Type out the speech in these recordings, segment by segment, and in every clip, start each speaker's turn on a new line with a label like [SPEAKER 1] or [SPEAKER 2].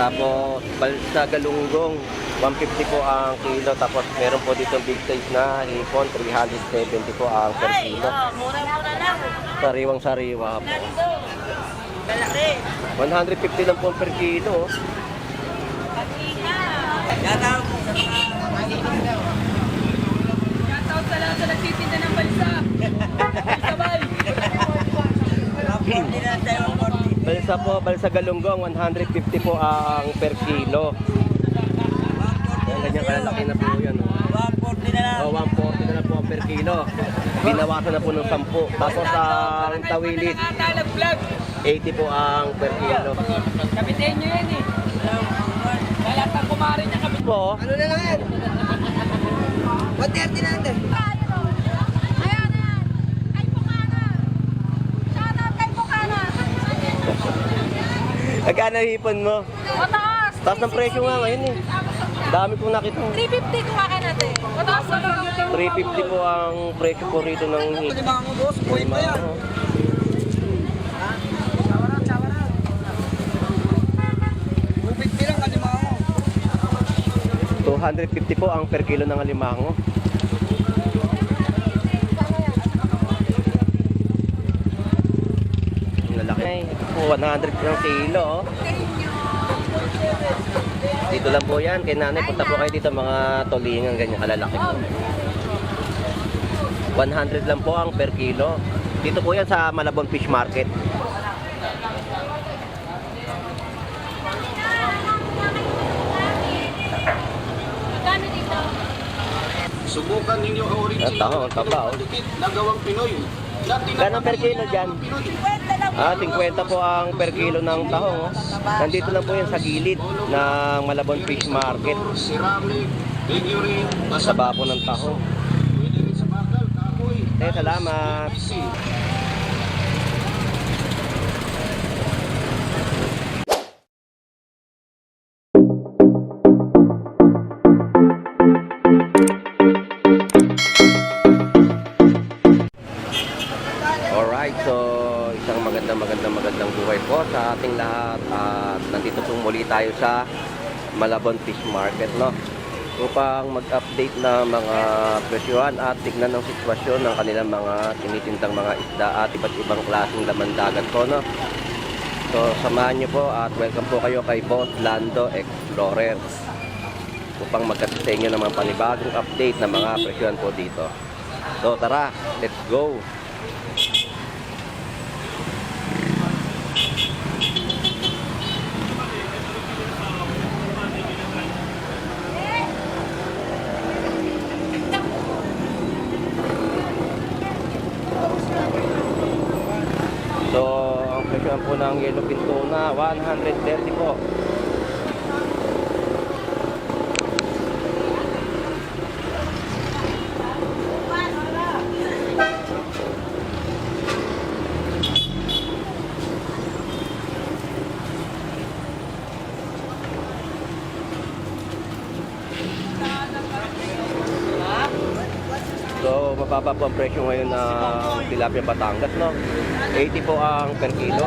[SPEAKER 1] Tapos balsa galunggong, 150 po ang kilo. Tapos meron po dito big size na hipon, 370 po ang per kilo.
[SPEAKER 2] mura-mura lang.
[SPEAKER 1] Sariwang sariwa po.
[SPEAKER 2] Ganito. Malaki.
[SPEAKER 1] 150 lang po per kilo.
[SPEAKER 2] Patina.
[SPEAKER 3] Shoutout sa lahat sa nagtitinda ng balsa. Sabay.
[SPEAKER 1] Balsa po, balsa galunggong, 150 po ang per kilo. Ang ganyan kalalaki na po yan. Oh. Oh, 140 na lang po ang per kilo. Binawasan na po ng 10. Tapos ang tawilit,
[SPEAKER 3] Nakatalag vlog.
[SPEAKER 1] 80 po ang per kilo.
[SPEAKER 3] Kapitin nyo yan eh. Lahat ang kumari niya kapit.
[SPEAKER 1] Po,
[SPEAKER 4] Ano na lang yan? 130 na natin.
[SPEAKER 5] Ayan, ayan. Kay Bukana. Shoutout kay Bukana.
[SPEAKER 1] Magkano hipon mo?
[SPEAKER 5] Mataas.
[SPEAKER 1] Taas ng presyo nga ngayon eh. Dami kong nakita.
[SPEAKER 5] 350 kumakan natin. Mataas na lang.
[SPEAKER 1] 350 po ang presyo po rito ng hipon.
[SPEAKER 4] Lima mo boss, point pa yan. Lang kalima mo.
[SPEAKER 1] 250 po ang per kilo ng alimango. Ang lalaki. Po, 100 ang kilo. oh. Dito lang po yan. Kay nanay, punta po kayo dito mga tulingan ganyan kalalaki po. 100 lang po ang per kilo. Dito po yan sa Malabon Fish Market.
[SPEAKER 6] Subukan ninyo ang
[SPEAKER 1] Ang
[SPEAKER 6] original
[SPEAKER 1] taba, oh.
[SPEAKER 6] na gawang Pinoy.
[SPEAKER 1] Gano'ng per kilo dyan?
[SPEAKER 2] 50 lang.
[SPEAKER 1] Ah, 50 po ang per kilo ng tahong. Oh. Nandito lang po yan sa gilid ng Malabon Fish Market. Sa babo ng tahong. Eh, salamat. Buhay po sa ating lahat at nandito po muli tayo sa Malabon Fish Market no upang mag-update na mga presyohan at tignan ng sitwasyon ng kanilang mga tinitindang mga isda at iba't ibang klaseng laman dagat po no So samahan niyo po at welcome po kayo kay Boss Lando Explorer upang magkasya sa inyo ng mga panibagong update na mga presyohan po dito. So tara, let's go! So, ang presyo po ng yellow pintuna, 130 po. So, mababa po ang presyo ngayon ng tilapia Batangas, no? 80 po ang per kilo.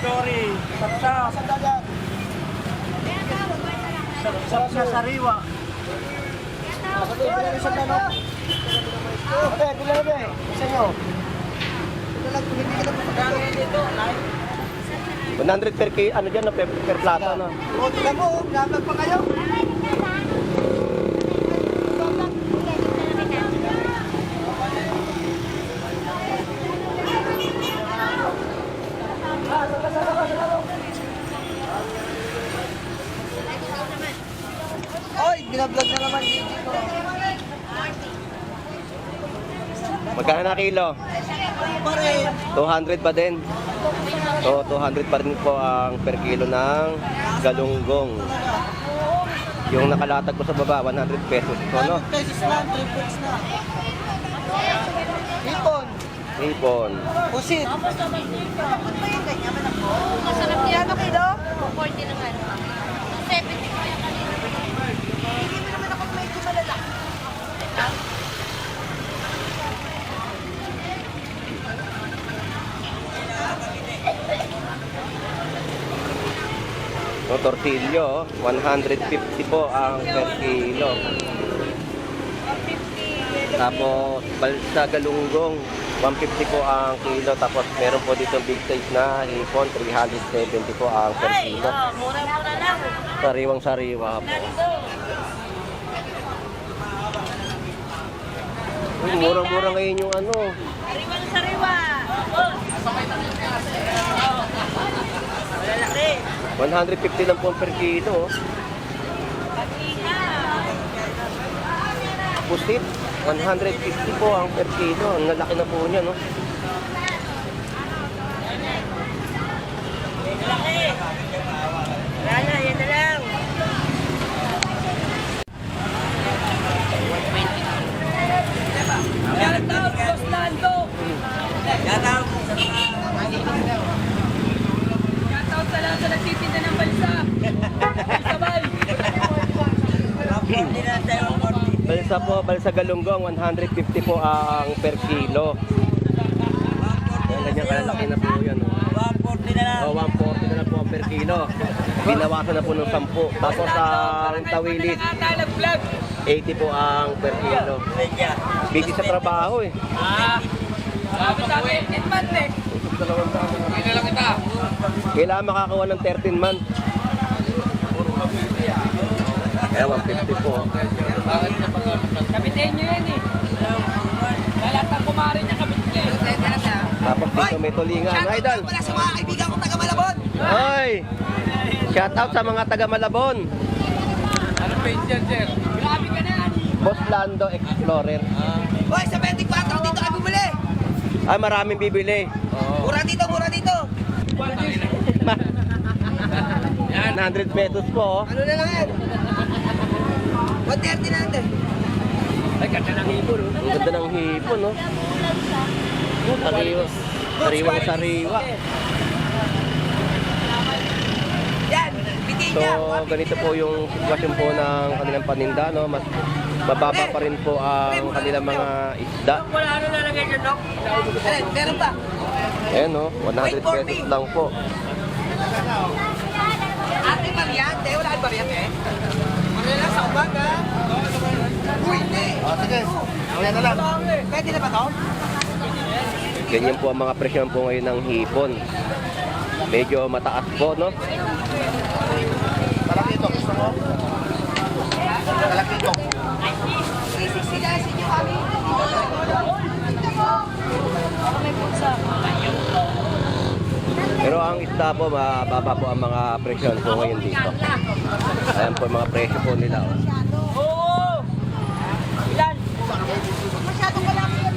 [SPEAKER 3] Kasi ano,
[SPEAKER 1] tahong.
[SPEAKER 4] Victory. Sapsa. Sapsa sariwa. Sa tayo lang isang tanong. Ate, pila na eh? Sa inyo. Ito lang, hindi ka na
[SPEAKER 1] 100 per kilo, ano dyan, per, per plato, no?
[SPEAKER 4] O, tignan mo, vlog pa kayo. Binablog na naman dito.
[SPEAKER 1] Magkano na kilo?
[SPEAKER 4] Pa rin.
[SPEAKER 1] 200 pa din. So, 200 pa rin po ang per kilo ng galunggong. Yung nakalatag ko sa baba, 100 pesos po, no?
[SPEAKER 4] 100 pesos lang, 3 books na. Hipon,
[SPEAKER 1] Hipon.
[SPEAKER 4] pusit.
[SPEAKER 5] Masarap yan. Ano kilo? 40 naman. 70 ko yan kanina. Hindi mo naman ako medyo malala.
[SPEAKER 1] No, tortillo, 150 po ang per kilo. Tapos, balsa galunggong, 150 po ang kilo. Tapos, meron po dito big size na hipon, 370 po ang per kilo.
[SPEAKER 2] oh, mura-mura lang.
[SPEAKER 1] Sariwang sariwa po. Uy, murang-mura ngayon yung ano.
[SPEAKER 2] Sariwang sariwa. Malalaki.
[SPEAKER 1] 150 lang po ang per kilo. oh.
[SPEAKER 2] Kanina.
[SPEAKER 1] Pusit, 150 po ang per kilo. Ang lalaki na po niya, no?
[SPEAKER 2] Malaki. Wala na, yan na lang.
[SPEAKER 3] Shout out, Boss Nando! Shout out sa lahat sa nagtitinda ng balsa! Sabay!
[SPEAKER 1] Balsa po, balsa galunggong, 150 po ang per kilo. Yan, ganyan kalalaki na po yan. oh.
[SPEAKER 4] 140 na lang.
[SPEAKER 1] Oh, 140 na lang po ang per kilo. Binawasan na po ng 10. Tapos ang
[SPEAKER 3] vlog!
[SPEAKER 1] 80 po ang per kilo. Busy sa trabaho eh.
[SPEAKER 3] Ah! Sabi sa akin, 18 month eh! Hindi lang kita!
[SPEAKER 1] Kailangan makakuha ng 13 months. Kaya 150 po.
[SPEAKER 3] Kapitin nyo yan eh! Lahat ng kumari niya kapit niya eh!
[SPEAKER 1] Tapos dito may tulingan. Idol!
[SPEAKER 4] Wala sa mga kaibigan ko taga Malabon.
[SPEAKER 1] Hoy! Shout out sa mga taga Malabon.
[SPEAKER 3] Anong page yan, sir? Grabe ka na yan!
[SPEAKER 1] Boss Lando Explorer.
[SPEAKER 4] Hoy, sa 24 dito kayo bumili.
[SPEAKER 1] Ay, maraming bibili.
[SPEAKER 4] Mura dito, mura dito.
[SPEAKER 1] 100 pesos po. oh.
[SPEAKER 4] Ano na lang yan? 130 na natin.
[SPEAKER 3] Ay, ganda ng ibon oh!
[SPEAKER 1] Ang ganda ng hipon, no? Sariwa. Sariwang sariwa.
[SPEAKER 4] Yan, bitin
[SPEAKER 1] So,
[SPEAKER 4] niya.
[SPEAKER 1] ganito po yung sitwasyon po ng kanilang paninda, no? Mas mababa pa rin po ang kanilang mga isda.
[SPEAKER 2] Wala ano lalagay dyan?
[SPEAKER 4] Alin, meron pa.
[SPEAKER 1] Ayan, no? 100 pesos lang po.
[SPEAKER 4] Ate Mariante, wala kang Mariante. Ano lang sa umaga? Uy, hindi. Oh, sige. Ayan na lang. Pwede na ba to?
[SPEAKER 1] Ganyan po ang mga presyon po ngayon ng hipon. Medyo mataas po, no?
[SPEAKER 6] Malaki ito, gusto mo? Malaki ito.
[SPEAKER 4] 360 guys, inyo kami.
[SPEAKER 1] Pero ang isda po, mababa po ang mga presyon po ngayon dito. Ayan po mga presyo po nila. oh.
[SPEAKER 2] Oo. Ilan?
[SPEAKER 5] Masyadong wala ko yan.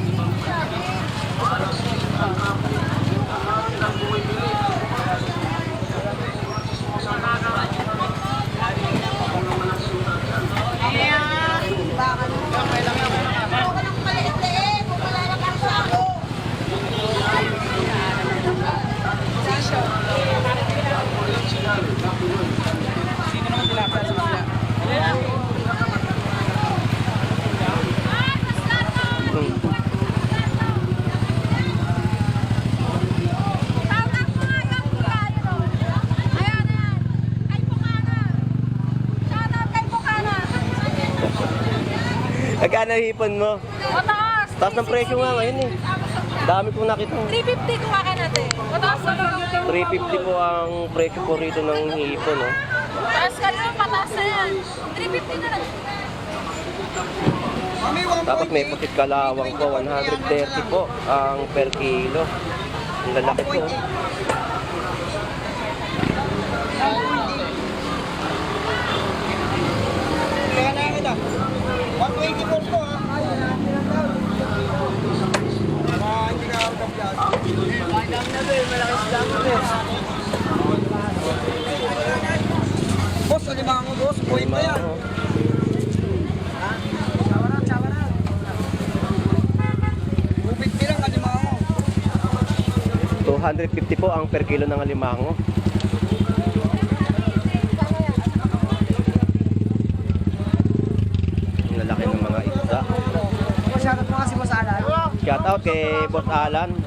[SPEAKER 5] Tawag mo nga yung bukana, no? Ayan, ayan. Kay Bukana. Shout out kay Bukana.
[SPEAKER 1] Magkano hipon mo?
[SPEAKER 5] Mataas.
[SPEAKER 1] Taas ng presyo nga ngayon eh. Dami po nakita.
[SPEAKER 5] 350 kuha ka natin. Pataas ka lang.
[SPEAKER 1] 350 po ang presyo po rito ng hipon, no?
[SPEAKER 5] Pataas ka lang, pataas na yan. 350 na lang.
[SPEAKER 4] Mami, 1.8.
[SPEAKER 1] Tapos may pusit kalawang po, 130 po ang per kilo. Ang lalaki po.
[SPEAKER 4] Kaya na kita. 124 po ha. Ah, hindi na out of gas. Boss, alimango boss. Buhay pa yan. Ubit bilang alimango.
[SPEAKER 1] 250 po ang per kilo ng alimango. Ang lalaki ng mga isda. Shout out kay Boss Alan.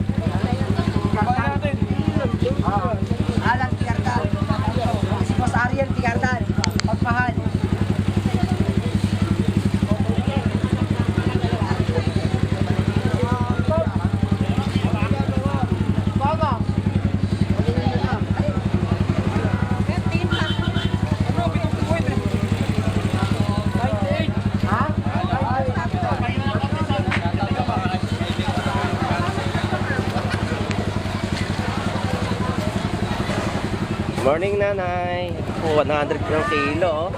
[SPEAKER 4] Alan Tigardan. Si boss Ariel Tigardan.
[SPEAKER 1] Morning nanay. Po, 100 ng kilo. oh.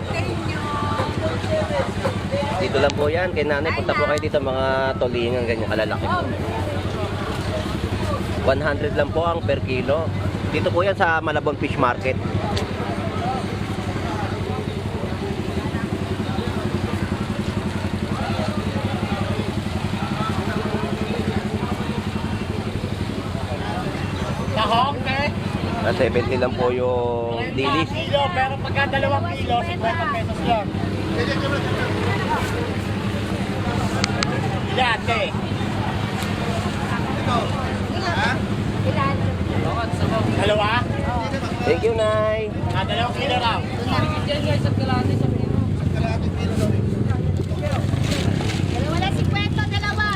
[SPEAKER 1] Dito lang po yan. Kay nanay, punta po kayo dito mga tulingan ganyan kalalaki. 100 lang po ang per kilo. Dito po yan sa Malabon Fish Market.
[SPEAKER 3] Tahong, te.
[SPEAKER 1] Na 70 lang po yung.
[SPEAKER 3] Kilo, pero pagka dalawang kilo, 50 pesos lang. Yan, te. Dalawa?
[SPEAKER 1] Thank you, Nay.
[SPEAKER 3] Ah, dalawang kilo lang.
[SPEAKER 5] Dalawa na si Kwento, dalawa.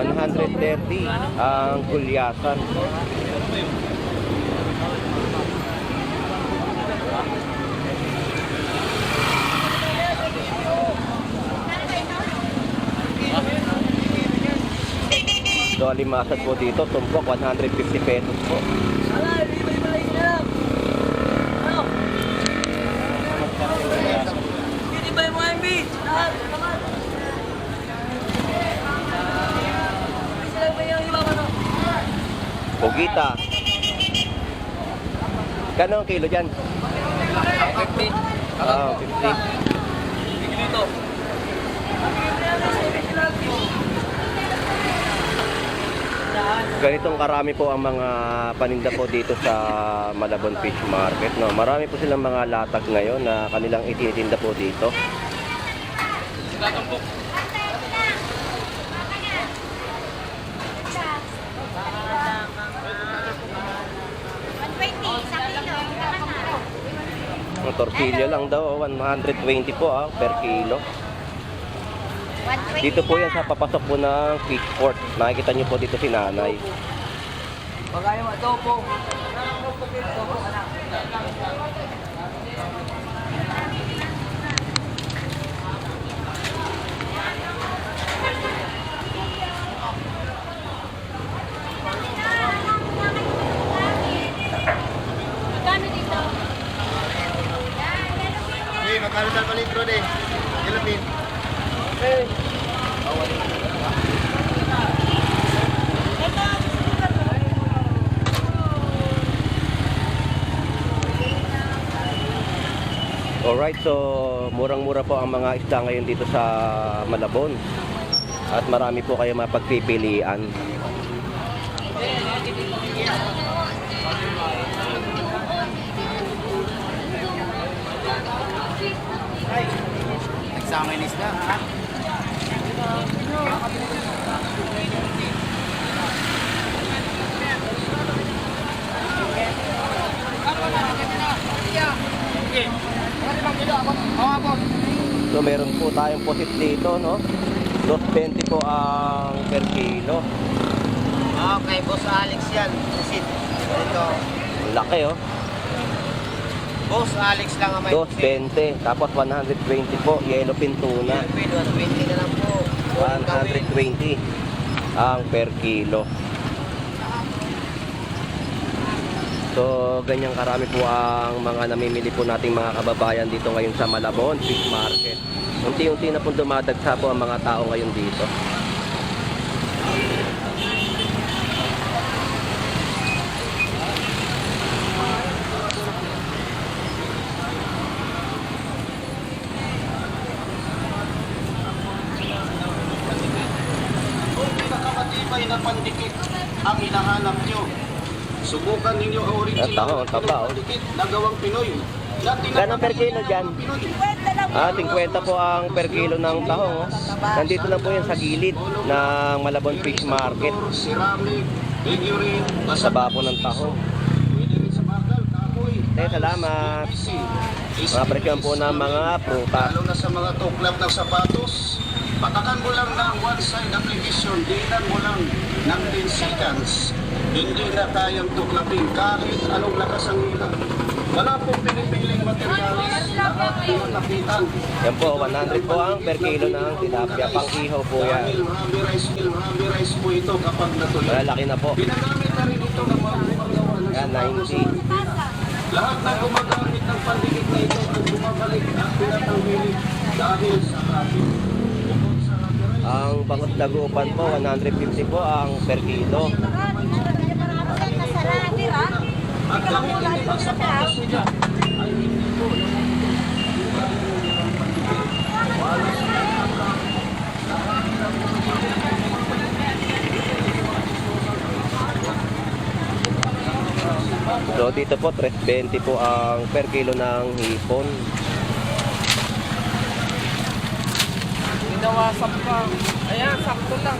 [SPEAKER 1] $130 ang kulyasan. So, alimasad po dito, tumpok, 150 pesos po. Pugita. Kano ang kilo dyan? 50. Ah, 50. Ganitong karami po ang mga paninda po dito sa Malabon Fish Market. No? Marami po silang mga latag ngayon na kanilang ititinda po dito. Ang tortilla lang daw, 120 po ah, per kilo. Dito po yan sa papasok po ng fish port. Nakikita niyo po dito si nanay.
[SPEAKER 4] Pag ayaw adobo.
[SPEAKER 5] Magkano
[SPEAKER 1] Alright, so murang-mura po ang mga isda ngayon dito sa Malabon. At marami po kayo mapagpipilian.
[SPEAKER 6] Ay, nagsama ha? Okay.
[SPEAKER 1] So meron po tayong posit dito, no? 220 po ang per kilo.
[SPEAKER 4] Okay, boss Alex yan. Pusit. Ito.
[SPEAKER 1] Laki, oh.
[SPEAKER 4] Boss Alex lang ang may
[SPEAKER 1] 220. Tapos 120 po, yellow pin tuna.
[SPEAKER 4] Pin, 120 na lang po.
[SPEAKER 1] 120 ang per kilo. So, ganyan karami po ang mga namimili po nating mga kababayan dito ngayon sa Malabon Fish Market. Unti-unti na po dumadagsa po ang mga tao ngayon dito.
[SPEAKER 7] Kung pinakamatibay na pandikit ang hinahanap nyo, subukan ninyo ang original
[SPEAKER 1] taho, ang taba, oh.
[SPEAKER 7] pandikit na gawang Pinoy. Na
[SPEAKER 1] per kilo dyan? Ah, 50 po ang per kilo ng tahong. Oh. Nandito lang po yan sa gilid ng Malabon Fish Market.
[SPEAKER 7] Ceramic, figurine,
[SPEAKER 1] Sa babo ng tahong.
[SPEAKER 7] Pwede rin sa bakal, kahoy.
[SPEAKER 1] Eh, salamat. Mga presyon po ng mga prutas.
[SPEAKER 7] Lalo na sa mga tuklap ng sapatos, patakan mo lang ng one-side application, dinan mo lang ng 10 seconds. Hindi na kayang tuklapin kahit anong lakas ang hila. Wala pong pinipiling materialis, lahat pinatapitan.
[SPEAKER 1] Yan po, 100 po ang per kilo ng tilapia. Pang-ihaw po yan.
[SPEAKER 7] Dahil rubber rice, rubber rice po ito kapag natuloy.
[SPEAKER 1] Malalaki na po.
[SPEAKER 7] Ginagamit na rin ito ng mga gumagawa ng
[SPEAKER 1] Yan,
[SPEAKER 7] sapatos.
[SPEAKER 1] 90.
[SPEAKER 7] Lahat na gumagamit ng pandikit na ito ang bumabalik at pinatanggilit dahil sa traffic. Bukod sa rubber rice,
[SPEAKER 1] Ang bangot dagupan po, 150 po ang per kilo. So dito po, 320 po ang per kilo ng hipon.
[SPEAKER 3] Binawasan pa. Ayan, sakto lang.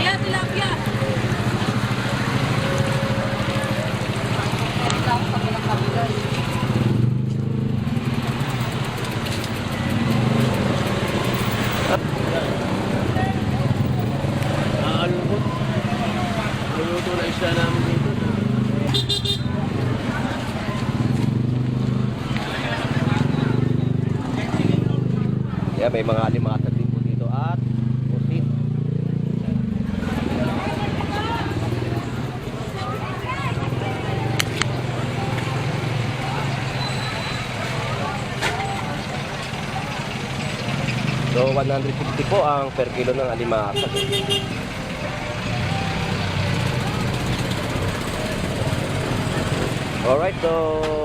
[SPEAKER 5] Ayan, tilapia.
[SPEAKER 1] Yeah, may mga alimata din po dito at pusit. So 150 po ang per kilo ng alimata. Alright, so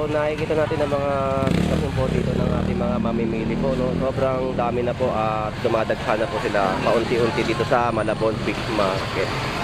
[SPEAKER 1] nakikita natin ang mga sitwasyon po dito ng ating mga mamimili po. No? Sobrang dami na po at dumadagsa na po sila paunti-unti dito sa Malabon Fish Market.